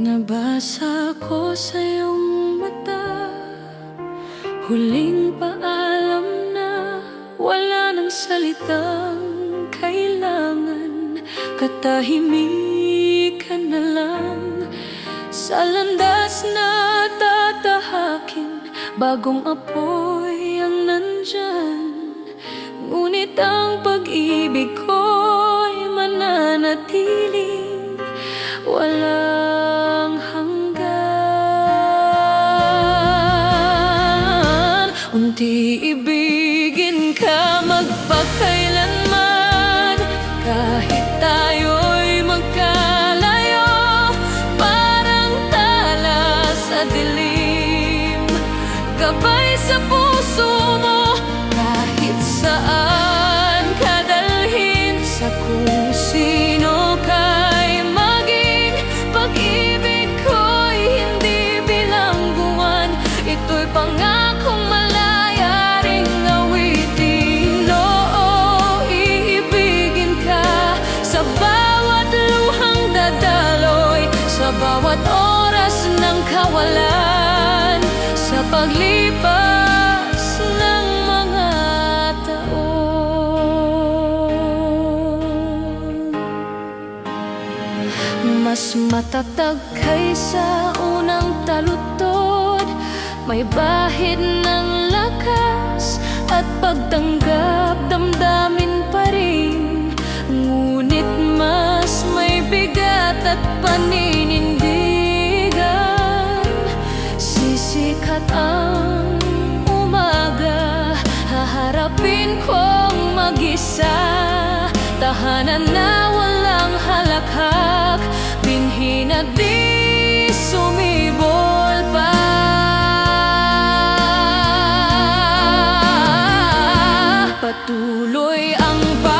nabasa ko sa iyong mata Huling paalam na wala ng salitang kailangan. Katahimikan na lang sa landas na tatahakin Bagong apoy ang nandyan. Ngunit ang pag-ibig ko'y mananatiling walang 第一 Sa bawat luhang dadaloy Sa bawat oras ng kawalan Sa paglipas ng mga taon. Mas matatag kaysa unang talutod May bahid ng lakas At pagtanggap damdamin at paninindigan. Sisikat ang umaga Haharapin kong mag-isa. Tahanan na walang halakhak Binhi na di sumibol pa. Patuloy ang pag-ikot